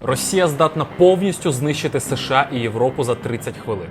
Росія здатна повністю знищити США і Європу за 30 хвилин.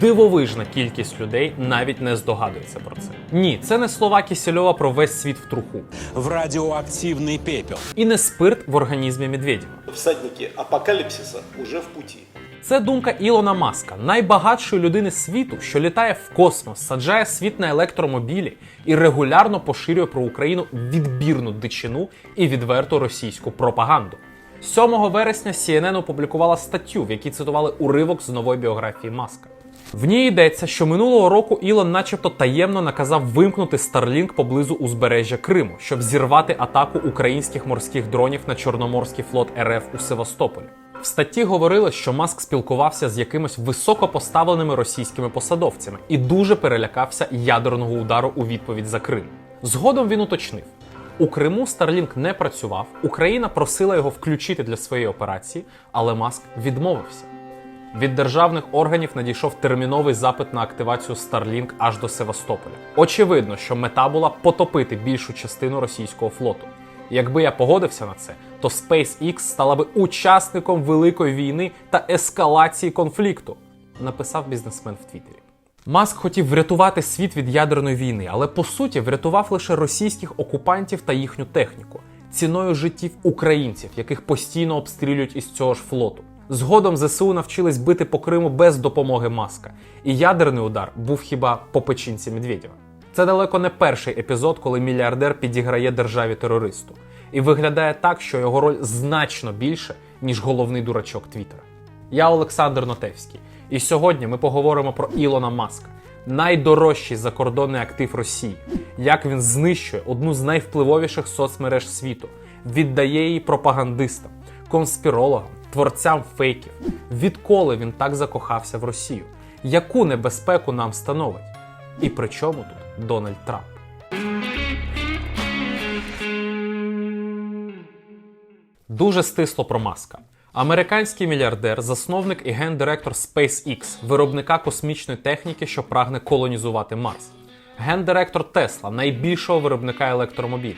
Дивовижна кількість людей навіть не здогадується про це. Ні, це не слова Кісельова про весь світ в труху, в радиоактивный пепел. і не спирт в організмі Медведєва. Всадники апокалипсиса уже в пути. Це думка Ілона Маска, найбагатшої людини світу, що літає в космос, саджає світ на електромобілі і регулярно поширює про Україну відбірну дичину і відверту російську пропаганду. 7 вересня CNN опублікувала статтю, в якій цитували уривок з нової біографії Маска. В ній йдеться, що минулого року Ілон, начебто, таємно наказав вимкнути Starlink поблизу узбережжя Криму, щоб зірвати атаку українських морських дронів на Чорноморський флот РФ у Севастополі. В статті говорили, що Маск спілкувався з якимись високопоставленими російськими посадовцями і дуже перелякався ядерного удару у відповідь за Крим. Згодом він уточнив: у Криму Starlink не працював, Україна просила його включити для своєї операції, але Маск відмовився. Від державних органів надійшов терміновий запит на активацію Starlink аж до Севастополя. Очевидно, що мета була потопити більшу частину російського флоту. Якби я погодився на це, то SpaceX стала би учасником великої війни та ескалації конфлікту, написав бізнесмен в Твіттері. Маск хотів врятувати світ від ядерної війни, але по суті врятував лише російських окупантів та їхню техніку ціною життів українців, яких постійно обстрілюють із цього ж флоту. Згодом ЗСУ навчились бити по Криму без допомоги Маска, і ядерний удар був хіба по печінці Медведєва. Це далеко не перший епізод, коли мільярдер підіграє державі терористу. І виглядає так, що його роль значно більше, ніж головний дурачок Твіттера. Я Олександр Нотевський, і сьогодні ми поговоримо про Ілона Маска, найдорожчий закордонний актив Росії, як він знищує одну з найвпливовіших соцмереж світу, віддає її пропагандистам, конспірологам, творцям фейків. Відколи він так закохався в Росію? Яку небезпеку нам становить? І при чому тут Дональд Трамп? Дуже стисло про маска. Американський мільярдер, засновник і гендиректор SpaceX, виробника космічної техніки, що прагне колонізувати Марс. Гендиректор Тесла, найбільшого виробника електромобілів.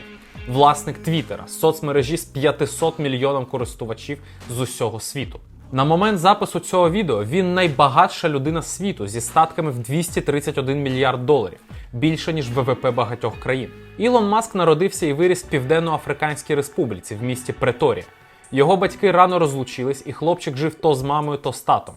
Власник Твіттера, соцмережі з 500 мільйоном користувачів з усього світу. На момент запису цього відео він найбагатша людина світу зі статками в 231 мільярд доларів, більше ніж ВВП багатьох країн. Ілон Маск народився і виріс в Південно-Африканській Республіці в місті Преторія. Його батьки рано розлучились, і хлопчик жив то з мамою, то з татом.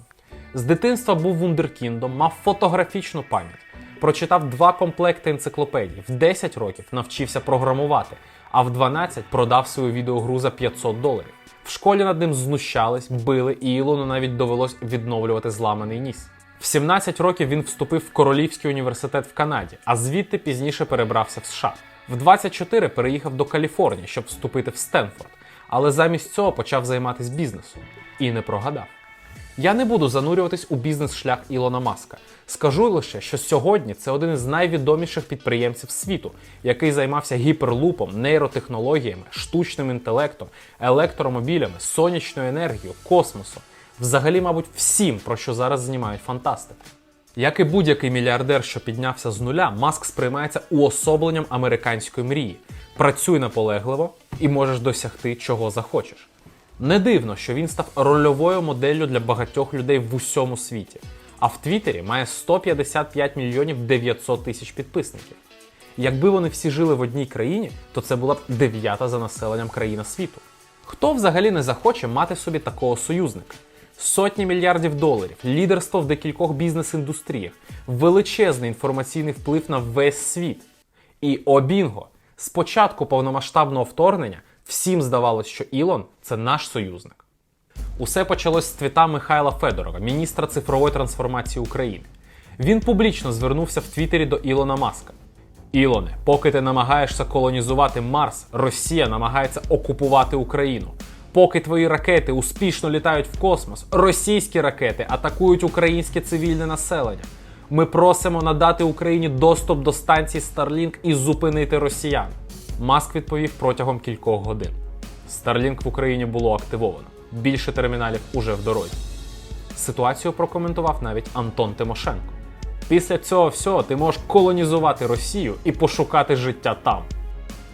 З дитинства був вундеркіндом, мав фотографічну пам'ять. Прочитав два комплекти енциклопедій. В 10 років навчився програмувати, а в 12 продав свою відеогру за 500 доларів. В школі над ним знущались, били, і Ілону навіть довелось відновлювати зламаний ніс. В 17 років він вступив в Королівський університет в Канаді, а звідти пізніше перебрався в США. В 24 переїхав до Каліфорнії, щоб вступити в Стенфорд, але замість цього почав займатися бізнесом і не прогадав. Я не буду занурюватись у бізнес-шлях Ілона Маска. Скажу лише, що сьогодні це один із найвідоміших підприємців світу, який займався гіперлупом, нейротехнологіями, штучним інтелектом, електромобілями, сонячною енергією, космосом. Взагалі, мабуть, всім, про що зараз знімають фантастику. Як і будь-який мільярдер, що піднявся з нуля, Маск сприймається уособленням американської мрії. Працюй наполегливо і можеш досягти чого захочеш. Не дивно, що він став рольовою моделлю для багатьох людей в усьому світі. А в Твіттері має 155 мільйонів 900 тисяч підписників. Якби вони всі жили в одній країні, то це була б дев'ята за населенням країна світу. Хто взагалі не захоче мати собі такого союзника? Сотні мільярдів доларів, лідерство в декількох бізнес-індустріях, величезний інформаційний вплив на весь світ. І о бінго! З початку повномасштабного вторгнення всім здавалось, що Ілон це наш союзник. Усе почалось з твіта Михайла Федорова, міністра цифрової трансформації України. Він публічно звернувся в Твіттері до Ілона Маска. Ілоне, поки ти намагаєшся колонізувати Марс, Росія намагається окупувати Україну. Поки твої ракети успішно літають в космос, російські ракети атакують українське цивільне населення. Ми просимо надати Україні доступ до станції Starlink і зупинити росіян. Маск відповів протягом кількох годин. Starlink в Україні було активовано. Більше терміналів уже в дорозі. Ситуацію прокоментував навіть Антон Тимошенко. Після цього всього ти можеш колонізувати Росію і пошукати життя там.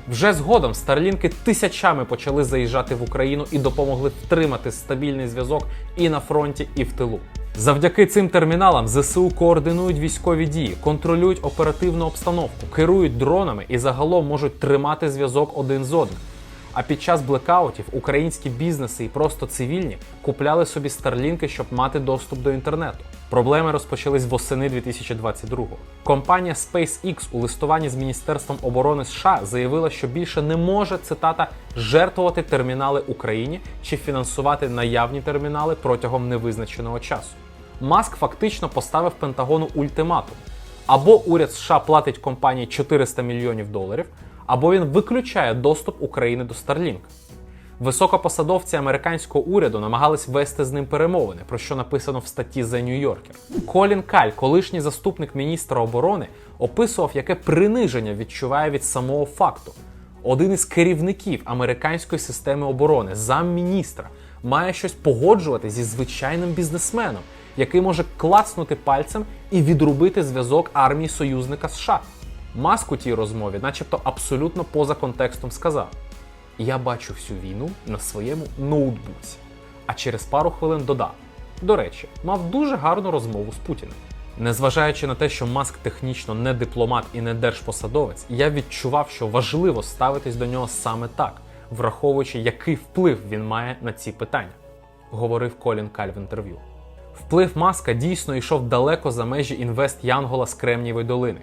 Вже згодом старлінки тисячами почали заїжджати в Україну і допомогли втримати стабільний зв'язок і на фронті, і в тилу. Завдяки цим терміналам ЗСУ координують військові дії, контролюють оперативну обстановку, керують дронами і загалом можуть тримати зв'язок один з одним. А під час блекаутів українські бізнеси і просто цивільні купляли собі старлінки, щоб мати доступ до інтернету. Проблеми розпочались восени 2022-го. Компанія SpaceX у листуванні з Міністерством оборони США заявила, що більше не може цитата жертвувати термінали Україні чи фінансувати наявні термінали протягом невизначеного часу. Маск фактично поставив Пентагону ультиматум: або уряд США платить компанії 400 мільйонів доларів, або він виключає доступ України до Starlink. Високопосадовці американського уряду намагались вести з ним перемовини, про що написано в статті The New Yorker. Колін Каль, колишній заступник міністра оборони, описував, яке приниження відчуває від самого факту. Один із керівників американської системи оборони, замміністра, має щось погоджувати зі звичайним бізнесменом, який може клацнути пальцем і відрубити зв'язок армії союзника США. Маск у тій розмові, начебто, абсолютно поза контекстом сказав: Я бачу всю війну на своєму ноутбуці. А через пару хвилин додав: До речі, мав дуже гарну розмову з Путіним. Незважаючи на те, що Маск технічно не дипломат і не держпосадовець, я відчував, що важливо ставитись до нього саме так, враховуючи, який вплив він має на ці питання, говорив Колін Каль в інтерв'ю. Вплив Маска дійсно йшов далеко за межі інвест Янгола з Кремнієвої долини.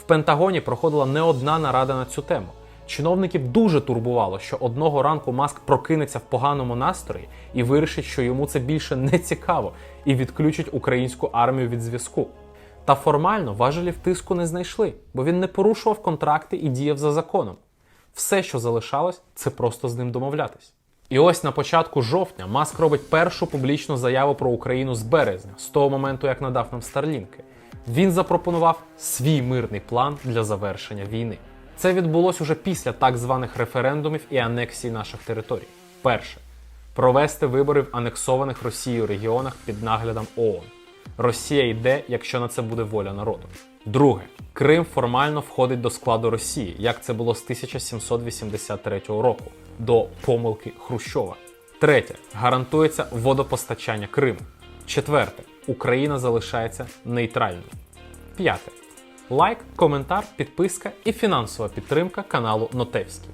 В Пентагоні проходила не одна нарада на цю тему. Чиновників дуже турбувало, що одного ранку Маск прокинеться в поганому настрої і вирішить, що йому це більше не цікаво, і відключить українську армію від зв'язку. Та формально важелів тиску не знайшли, бо він не порушував контракти і діяв за законом. Все, що залишалось, це просто з ним домовлятись. І ось на початку жовтня Маск робить першу публічну заяву про Україну з березня, з того моменту, як надав нам Старлінки. Він запропонував свій мирний план для завершення війни. Це відбулось уже після так званих референдумів і анексії наших територій. Перше провести вибори в анексованих Росією регіонах під наглядом ООН. Росія йде, якщо на це буде воля народу. Друге, Крим формально входить до складу Росії, як це було з 1783 року, до помилки Хрущова. Третє, гарантується водопостачання Криму. Четверте, Україна залишається нейтральною. П'яте. Лайк, коментар, підписка і фінансова підтримка каналу Нотевський.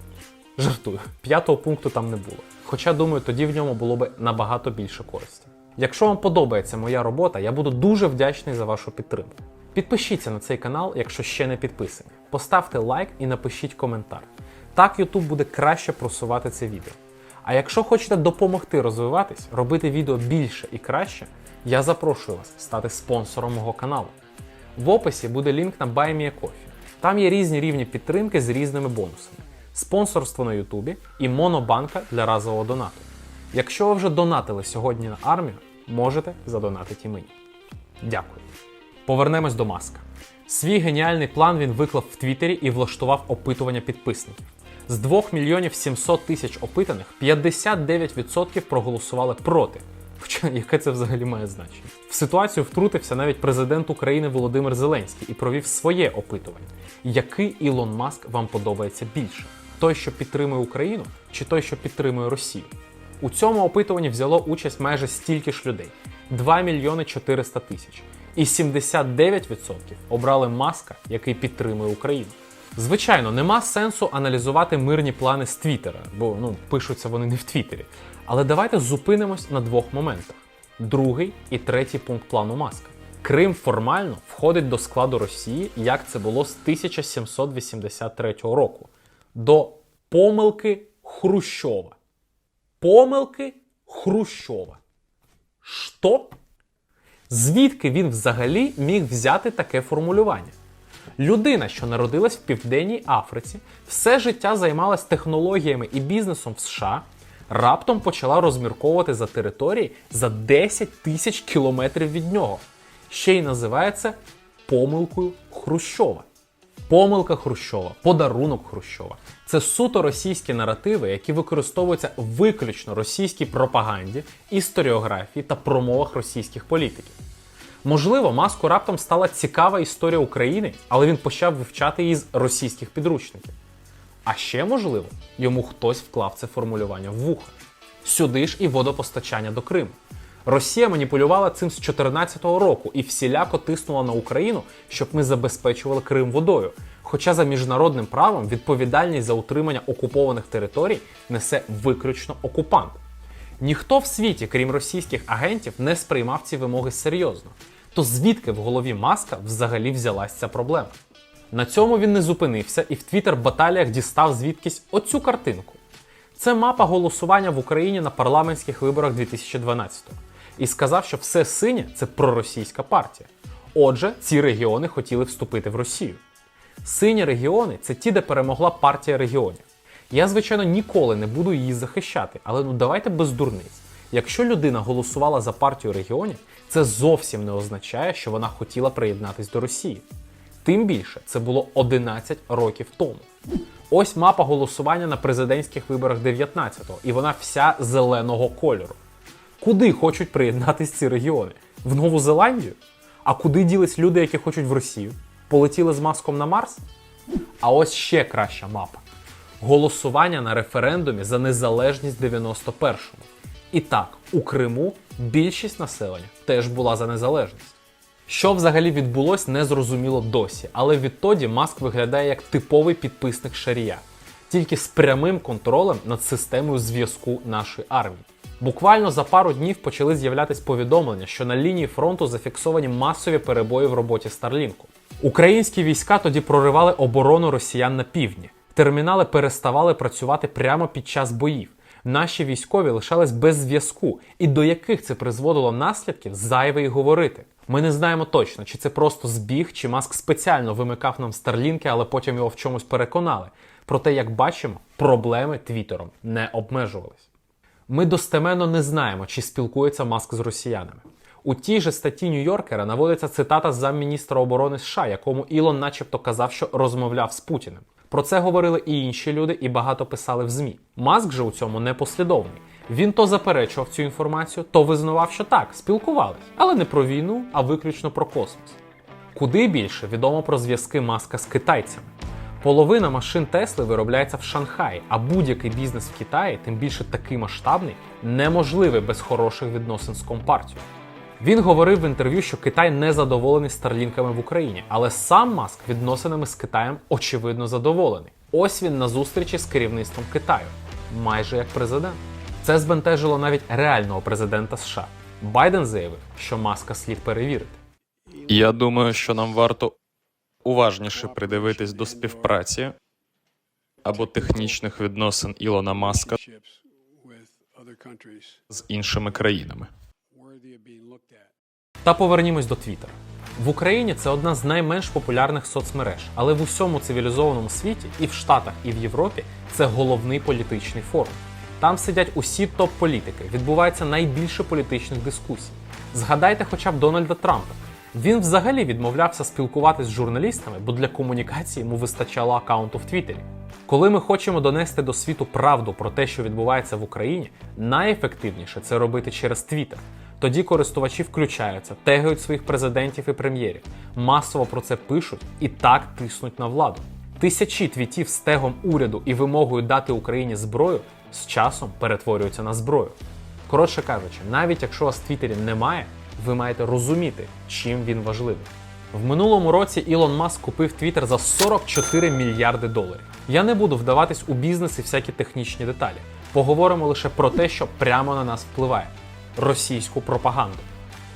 Жартую, п'ятого пункту там не було. Хоча, думаю, тоді в ньому було би набагато більше користі. Якщо вам подобається моя робота, я буду дуже вдячний за вашу підтримку. Підпишіться на цей канал, якщо ще не підписані. Поставте лайк і напишіть коментар. Так YouTube буде краще просувати це відео. А якщо хочете допомогти розвиватись, робити відео більше і краще, я запрошую вас стати спонсором мого каналу. В описі буде лінк на BuyMeACoffee. Там є різні рівні підтримки з різними бонусами: спонсорство на Ютубі і монобанка для разового донату. Якщо ви вже донатили сьогодні на армію, можете задонатити і мені. Дякую. Повернемось до Маска. Свій геніальний план він виклав в Твіттері і влаштував опитування підписників. З 2 мільйонів 700 тисяч опитаних 59% проголосували проти. Хоча яке це взагалі має значення? В ситуацію втрутився навіть президент України Володимир Зеленський і провів своє опитування. Який Ілон Маск вам подобається більше? Той, що підтримує Україну, чи той, що підтримує Росію? У цьому опитуванні взяло участь майже стільки ж людей 2 мільйони 400 тисяч. І 79% обрали Маска, який підтримує Україну. Звичайно, нема сенсу аналізувати мирні плани з Твіттера, бо ну пишуться вони не в Твіттері. Але давайте зупинимось на двох моментах: другий і третій пункт плану Маска. Крим формально входить до складу Росії, як це було з 1783 року, до помилки Хрущова. Помилки Хрущова. Що? Звідки він взагалі міг взяти таке формулювання? Людина, що народилась в Південній Африці, все життя займалась технологіями і бізнесом в США, раптом почала розмірковувати за території за 10 тисяч кілометрів від нього. Ще й називається помилкою Хрущова. Помилка Хрущова, подарунок Хрущова це суто російські наративи, які використовуються виключно російській пропаганді, історіографії та промовах російських політиків. Можливо, маску раптом стала цікава історія України, але він почав вивчати її з російських підручників. А ще можливо, йому хтось вклав це формулювання в вуха. Сюди ж і водопостачання до Криму. Росія маніпулювала цим з 2014 року і всіляко тиснула на Україну, щоб ми забезпечували Крим водою. Хоча за міжнародним правом відповідальність за утримання окупованих територій несе виключно окупант. Ніхто в світі, крім російських агентів, не сприймав ці вимоги серйозно. То звідки в голові Маска взагалі взялась ця проблема? На цьому він не зупинився і в твіттер баталіях дістав звідкись оцю картинку. Це мапа голосування в Україні на парламентських виборах 2012-го. І сказав, що все синє це проросійська партія. Отже, ці регіони хотіли вступити в Росію. Сині регіони це ті, де перемогла партія регіонів. Я, звичайно, ніколи не буду її захищати, але ну давайте без дурниць. Якщо людина голосувала за партію регіонів, це зовсім не означає, що вона хотіла приєднатись до Росії. Тим більше це було 11 років тому. Ось мапа голосування на президентських виборах 19-го, і вона вся зеленого кольору. Куди хочуть приєднатись ці регіони? В Нову Зеландію? А куди ділись люди, які хочуть в Росію? Полетіли з маском на Марс? А ось ще краща мапа: голосування на референдумі за незалежність 91-му. І так, у Криму більшість населення теж була за незалежність. Що взагалі відбулось, не зрозуміло досі, але відтоді Маск виглядає як типовий підписник Шарія, тільки з прямим контролем над системою зв'язку нашої армії. Буквально за пару днів почали з'являтись повідомлення, що на лінії фронту зафіксовані масові перебої в роботі Старлінку. Українські війська тоді проривали оборону росіян на півдні. Термінали переставали працювати прямо під час боїв. Наші військові лишались без зв'язку, і до яких це призводило наслідків, зайве й говорити. Ми не знаємо точно, чи це просто збіг, чи маск спеціально вимикав нам старлінки, але потім його в чомусь переконали. Проте, як бачимо, проблеми твіттером не обмежувались. Ми достеменно не знаємо, чи спілкується Маск з росіянами. У тій же статті Нью-Йоркера наводиться цитата замміністра оборони США, якому Ілон начебто казав, що розмовляв з Путіним. Про це говорили і інші люди, і багато писали в ЗМІ. Маск же у цьому непослідовний. Він то заперечував цю інформацію, то визнавав, що так, спілкувались, але не про війну, а виключно про космос. Куди більше відомо про зв'язки Маска з китайцями. Половина машин Тесли виробляється в Шанхаї, а будь-який бізнес в Китаї, тим більше такий масштабний, неможливий без хороших відносин з компартією. Він говорив в інтерв'ю, що Китай не задоволений старлінками в Україні, але сам Маск відносинами з Китаєм очевидно задоволений. Ось він на зустрічі з керівництвом Китаю, майже як президент. Це збентежило навіть реального президента США. Байден заявив, що маска слід перевірити. Я думаю, що нам варто уважніше придивитись до співпраці або технічних відносин Ілона Маска з іншими країнами. Та повернімось до Твіттера. В Україні це одна з найменш популярних соцмереж, але в усьому цивілізованому світі, і в Штатах, і в Європі це головний політичний форум. Там сидять усі топ-політики, відбувається найбільше політичних дискусій. Згадайте хоча б Дональда Трампа. Він взагалі відмовлявся спілкуватись з журналістами, бо для комунікації йому вистачало аккаунту в Твіттері. Коли ми хочемо донести до світу правду про те, що відбувається в Україні, найефективніше це робити через Твіттер. Тоді користувачі включаються, тегають своїх президентів і прем'єрів, масово про це пишуть і так тиснуть на владу. Тисячі твітів з тегом уряду і вимогою дати Україні зброю з часом перетворюються на зброю. Коротше кажучи, навіть якщо вас в Твіттері немає, ви маєте розуміти, чим він важливий. В минулому році Ілон Маск купив Твіттер за 44 мільярди доларів. Я не буду вдаватись у бізнес і всякі технічні деталі. Поговоримо лише про те, що прямо на нас впливає російську пропаганду.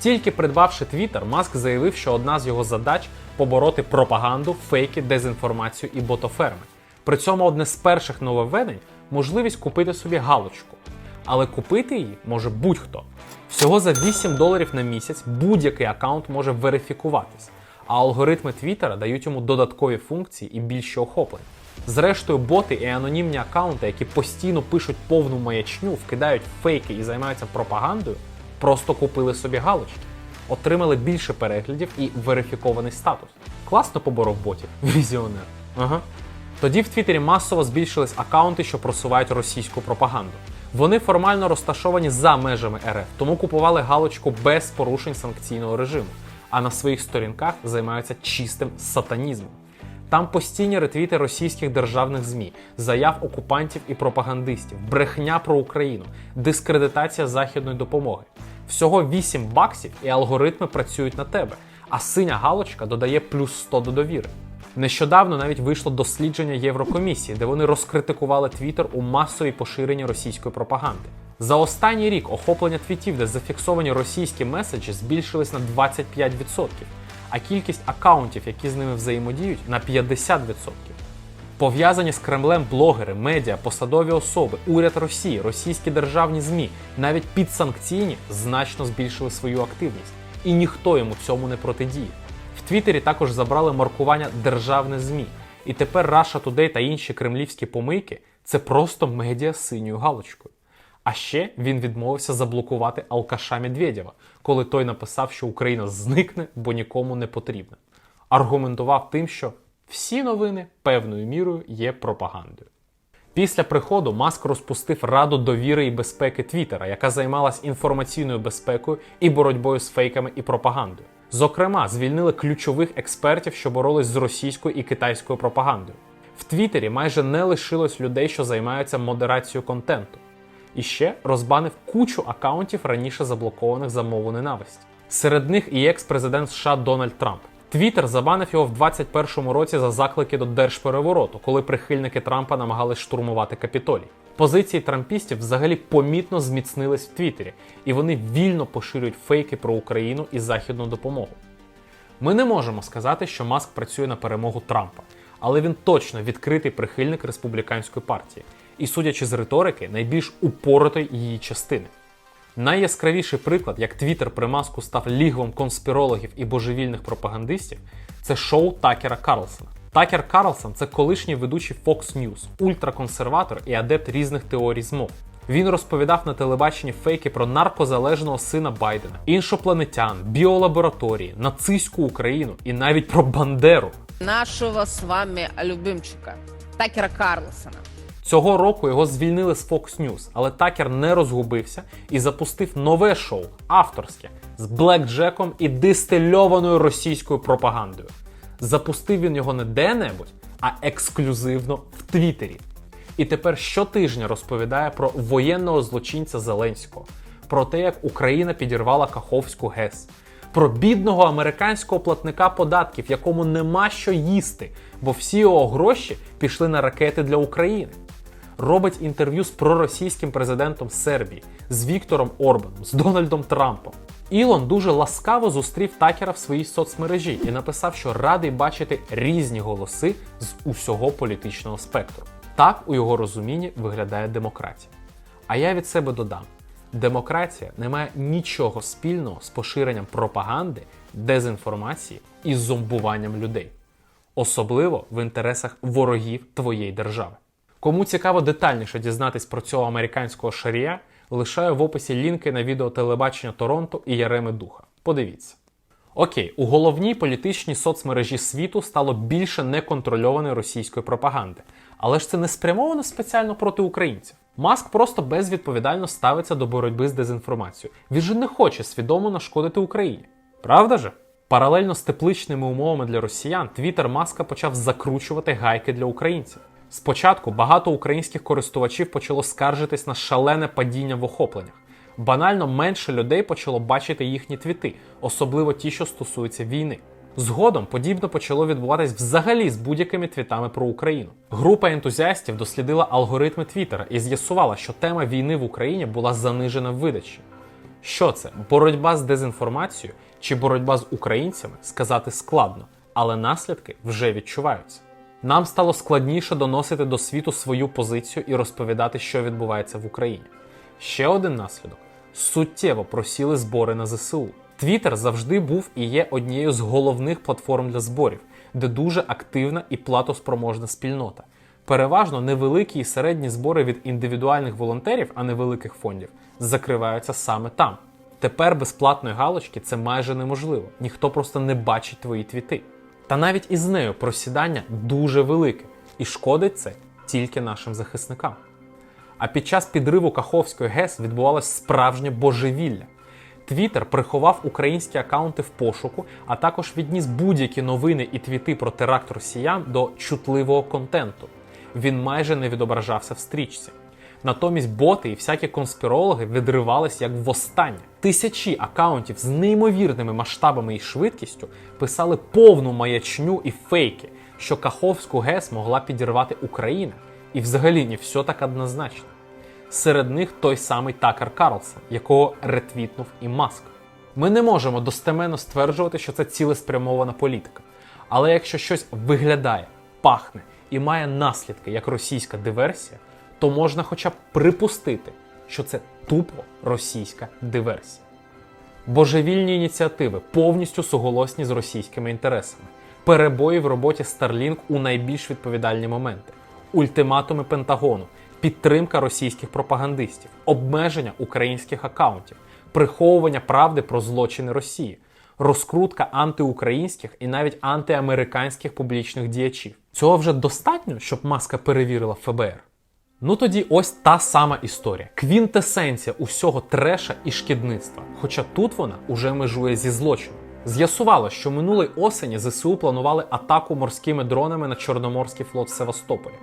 Тільки придбавши Твіттер, Маск заявив, що одна з його задач побороти пропаганду, фейки, дезінформацію і ботоферми. При цьому одне з перших нововведень можливість купити собі галочку. Але купити її може будь-хто. Всього за 8 доларів на місяць будь-який аккаунт може верифікуватись, а алгоритми Твіттера дають йому додаткові функції і більше охоплень. Зрештою, боти і анонімні аккаунти, які постійно пишуть повну маячню, вкидають фейки і займаються пропагандою, просто купили собі галочки, отримали більше переглядів і верифікований статус. Класно поборов ботів, візіонер. Ага. Тоді в Твіттері масово збільшились акаунти, що просувають російську пропаганду. Вони формально розташовані за межами РФ, тому купували галочку без порушень санкційного режиму, а на своїх сторінках займаються чистим сатанізмом. Там постійні ретвіти російських державних ЗМІ, заяв окупантів і пропагандистів, брехня про Україну, дискредитація західної допомоги. Всього 8 баксів і алгоритми працюють на тебе, а синя галочка додає плюс 100 до довіри. Нещодавно навіть вийшло дослідження Єврокомісії, де вони розкритикували Твіттер у масовій поширенні російської пропаганди. За останній рік охоплення твітів, де зафіксовані російські меседжі, збільшились на 25%, а кількість акаунтів, які з ними взаємодіють, на 50%. Пов'язані з Кремлем блогери, медіа, посадові особи, уряд Росії, російські державні ЗМІ, навіть підсанкційні значно збільшили свою активність, і ніхто йому цьому не протидіє. В Твіттері також забрали маркування державне ЗМІ, і тепер Russia Today та інші кремлівські помийки це просто медіа з синьою галочкою. А ще він відмовився заблокувати алкаша Медведєва, коли той написав, що Україна зникне, бо нікому не потрібна. Аргументував тим, що всі новини певною мірою є пропагандою. Після приходу Маск розпустив Раду довіри і безпеки Твіттера, яка займалась інформаційною безпекою і боротьбою з фейками і пропагандою. Зокрема, звільнили ключових експертів, що боролись з російською і китайською пропагандою. В Твіттері майже не лишилось людей, що займаються модерацією контенту. І ще розбанив кучу акаунтів раніше заблокованих за мову ненависті. Серед них і екс-президент США Дональд Трамп. Твіттер забанив його в 21-му році за заклики до держперевороту, коли прихильники Трампа намагались штурмувати Капітолій. Позиції трампістів взагалі помітно зміцнились в Твіттері, і вони вільно поширюють фейки про Україну і західну допомогу. Ми не можемо сказати, що Маск працює на перемогу Трампа, але він точно відкритий прихильник республіканської партії і, судячи з риторики, найбільш упоротої її частини. Найяскравіший приклад, як Твіттер при маску став лігвом конспірологів і божевільних пропагандистів, це шоу Такера Карлсона. Такер Карлсон це колишній ведучий Fox News, ультраконсерватор і адепт різних теорій змов. Він розповідав на телебаченні фейки про наркозалежного сина Байдена, іншопланетян, біолабораторії, нацистську Україну і навіть про Бандеру. нашего с вами любимчика Такера Карлсона. Цього року його звільнили з Fox News, але Такер не розгубився і запустив нове шоу авторське з блекджеком і дистильованою російською пропагандою. Запустив він його не де-небудь, а ексклюзивно в Твіттері. І тепер щотижня розповідає про воєнного злочинця Зеленського, про те, як Україна підірвала Каховську ГЕС, про бідного американського платника податків, якому нема що їсти, бо всі його гроші пішли на ракети для України. Робить інтерв'ю з проросійським президентом Сербії, з Віктором Орбаном, з Дональдом Трампом. Ілон дуже ласкаво зустрів Такера в своїй соцмережі і написав, що радий бачити різні голоси з усього політичного спектру. Так у його розумінні виглядає демократія. А я від себе додам: демократія не має нічого спільного з поширенням пропаганди, дезінформації і зомбуванням людей, особливо в інтересах ворогів твоєї держави. Кому цікаво детальніше дізнатись про цього американського шарія, лишаю в описі лінки на відео телебачення Торонто і Яреми Духа. Подивіться. Окей, у головній політичній соцмережі світу стало більше неконтрольованої російської пропаганди. Але ж це не спрямовано спеціально проти українців. Маск просто безвідповідально ставиться до боротьби з дезінформацією. Він же не хоче свідомо нашкодити Україні. Правда же? Паралельно з тепличними умовами для росіян, Твіттер Маска почав закручувати гайки для українців. Спочатку багато українських користувачів почало скаржитись на шалене падіння в охопленнях. Банально менше людей почало бачити їхні твіти, особливо ті, що стосуються війни. Згодом подібно почало відбуватись взагалі з будь-якими твітами про Україну. Група ентузіастів дослідила алгоритми Твіттера і з'ясувала, що тема війни в Україні була занижена в видачі. Що це? Боротьба з дезінформацією чи боротьба з українцями сказати складно, але наслідки вже відчуваються. Нам стало складніше доносити до світу свою позицію і розповідати, що відбувається в Україні. Ще один наслідок: суттєво просіли збори на ЗСУ. Твіттер завжди був і є однією з головних платформ для зборів, де дуже активна і платоспроможна спільнота. Переважно невеликі і середні збори від індивідуальних волонтерів, а не великих фондів, закриваються саме там. Тепер безплатної галочки це майже неможливо. Ніхто просто не бачить твої твіти. Та навіть із нею просідання дуже велике, і шкодить це тільки нашим захисникам. А під час підриву Каховської ГЕС відбувалось справжнє божевілля. Твіттер приховав українські акаунти в пошуку, а також відніс будь-які новини і твіти про теракт росіян до чутливого контенту. Він майже не відображався в стрічці. Натомість боти і всякі конспірологи відривались як востаннє. Тисячі акаунтів з неймовірними масштабами і швидкістю писали повну маячню і фейки, що Каховську ГЕС могла підірвати Україна. І взагалі не все так однозначно. Серед них той самий Такер Карлсон, якого ретвітнув і Маск. Ми не можемо достеменно стверджувати, що це цілеспрямована політика. Але якщо щось виглядає, пахне і має наслідки як російська диверсія, то можна хоча б припустити, що це тупо російська диверсія. Божевільні ініціативи повністю суголосні з російськими інтересами, перебої в роботі Starlink у найбільш відповідальні моменти, ультиматуми Пентагону, підтримка російських пропагандистів, обмеження українських акаунтів, приховування правди про злочини Росії, розкрутка антиукраїнських і навіть антиамериканських публічних діячів. Цього вже достатньо, щоб маска перевірила ФБР. Ну тоді ось та сама історія. Квінтесенція усього треша і шкідництва. Хоча тут вона уже межує зі злочином. З'ясувало, що минулої осені ЗСУ планували атаку морськими дронами на Чорноморський флот в Севастополі.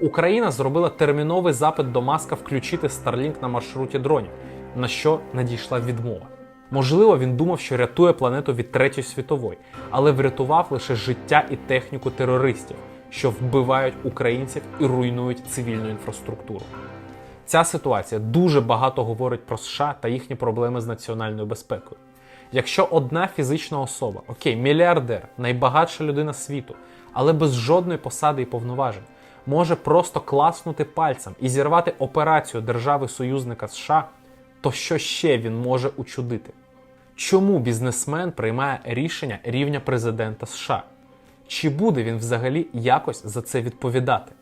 Україна зробила терміновий запит до Маска включити Starlink на маршруті дронів, на що надійшла відмова. Можливо, він думав, що рятує планету від Третьої світової, але врятував лише життя і техніку терористів, що вбивають українців і руйнують цивільну інфраструктуру. Ця ситуація дуже багато говорить про США та їхні проблеми з національною безпекою. Якщо одна фізична особа, окей, мільярдер, найбагатша людина світу, але без жодної посади і повноважень, може просто класнути пальцем і зірвати операцію держави-союзника США, то що ще він може учудити? Чому бізнесмен приймає рішення рівня президента США? Чи буде він взагалі якось за це відповідати?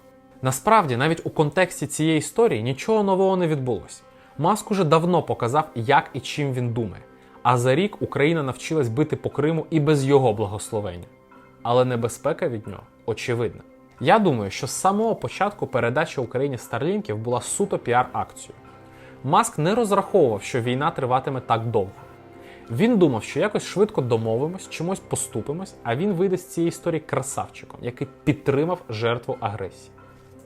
Насправді, навіть у контексті цієї історії нічого нового не відбулося. Маск уже давно показав, як і чим він думає. А за рік Україна навчилась бити по Криму і без його благословення. Але небезпека від нього очевидна. Я думаю, що з самого початку передача Україні старлінків була суто піар-акцією. Маск не розраховував, що війна триватиме так довго. Він думав, що якось швидко домовимось, чимось поступимось, а він вийде з цієї історії красавчиком, який підтримав жертву агресії.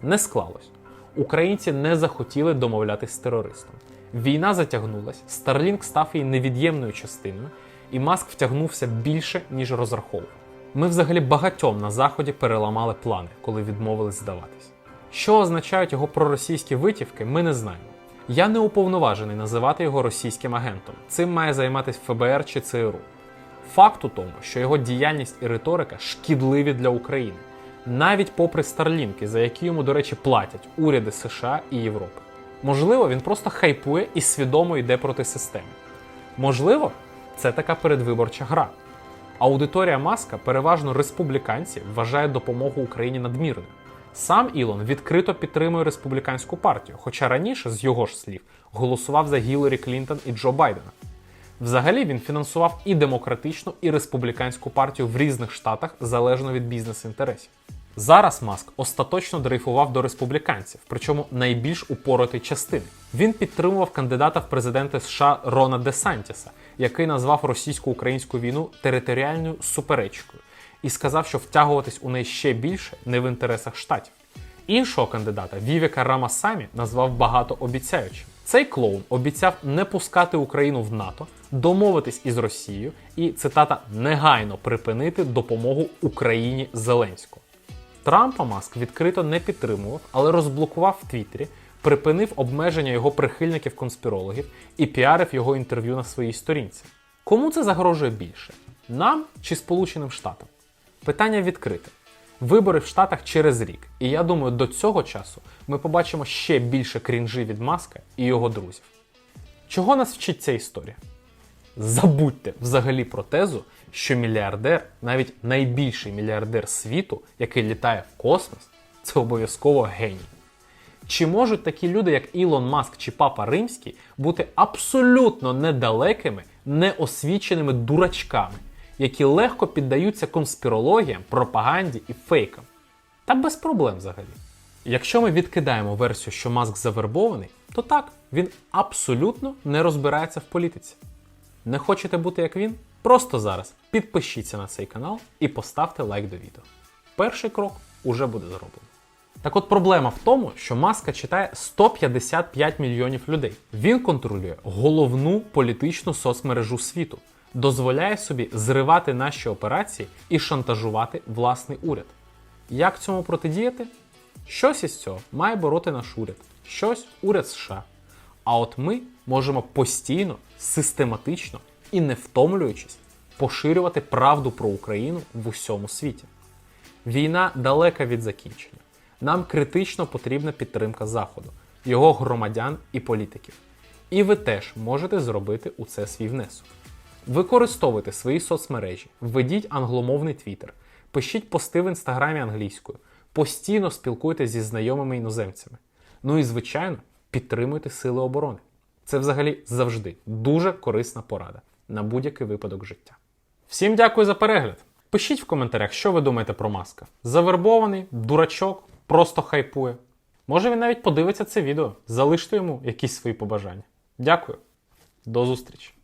Не склалось. Українці не захотіли домовлятись з терористом. Війна затягнулась, Starlink став її невід'ємною частиною, і Маск втягнувся більше, ніж розраховував. Ми взагалі багатьом на заході переламали плани, коли відмовились здаватись. Що означають його проросійські витівки, ми не знаємо. Я не уповноважений називати його російським агентом. Цим має займатися ФБР чи ЦРУ. Факт у тому, що його діяльність і риторика шкідливі для України, навіть попри старлінки, за які йому, до речі, платять уряди США і Європи. Можливо, він просто хайпує і свідомо йде проти системи. Можливо, це така передвиборча гра. Аудиторія Маска, переважно республіканці, вважає допомогу Україні надмірною. Сам Ілон відкрито підтримує республіканську партію, хоча раніше, з його ж слів, голосував за Гіларі Клінтон і Джо Байдена. Взагалі він фінансував і демократичну, і республіканську партію в різних штатах залежно від бізнес-інтересів. Зараз Маск остаточно дрейфував до республіканців, причому найбільш упоротої частини. Він підтримував кандидата в президенти США Рона Де Сантіса, який назвав російсько-українську війну територіальною суперечкою, і сказав, що втягуватись у неї ще більше не в інтересах штатів. Іншого кандидата Вівіка Рамасамі назвав багатообіцяючим. Цей клоун обіцяв не пускати Україну в НАТО, домовитись із Росією і цитата негайно припинити допомогу Україні Зеленського. Трампа Маск відкрито не підтримував, але розблокував в Твіттері, припинив обмеження його прихильників-конспірологів і піарив його інтерв'ю на своїй сторінці. Кому це загрожує більше? Нам чи Сполученим Штатам? Питання відкрите. Вибори в Штатах через рік, і я думаю, до цього часу ми побачимо ще більше крінжі від Маска і його друзів. Чого нас вчить ця історія? Забудьте взагалі про тезу, що мільярдер, навіть найбільший мільярдер світу, який літає в космос, це обов'язково геній. Чи можуть такі люди, як Ілон Маск чи Папа Римський, бути абсолютно недалекими, неосвіченими дурачками, які легко піддаються конспірологіям, пропаганді і фейкам? Та без проблем взагалі. Якщо ми відкидаємо версію, що Маск завербований, то так, він абсолютно не розбирається в політиці. Не хочете бути як він? Просто зараз підпишіться на цей канал і поставте лайк до відео. Перший крок уже буде зроблено. Так от проблема в тому, що маска читає 155 мільйонів людей. Він контролює головну політичну соцмережу світу, дозволяє собі зривати наші операції і шантажувати власний уряд. Як цьому протидіяти? Щось із цього має бороти наш уряд, щось уряд США. А от ми можемо постійно, систематично і не втомлюючись поширювати правду про Україну в усьому світі. Війна далека від закінчення. Нам критично потрібна підтримка Заходу, його громадян і політиків. І ви теж можете зробити у це свій внесок. Використовуйте свої соцмережі, введіть англомовний твіттер, пишіть пости в інстаграмі англійською, постійно спілкуйтесь зі знайомими іноземцями. Ну і звичайно, підтримуйте Сили оборони. Це взагалі завжди дуже корисна порада на будь-який випадок життя. Всім дякую за перегляд. Пишіть в коментарях, що ви думаєте про маска. Завербований, дурачок, просто хайпує. Може він навіть подивиться це відео, залиште йому якісь свої побажання. Дякую. До зустрічі!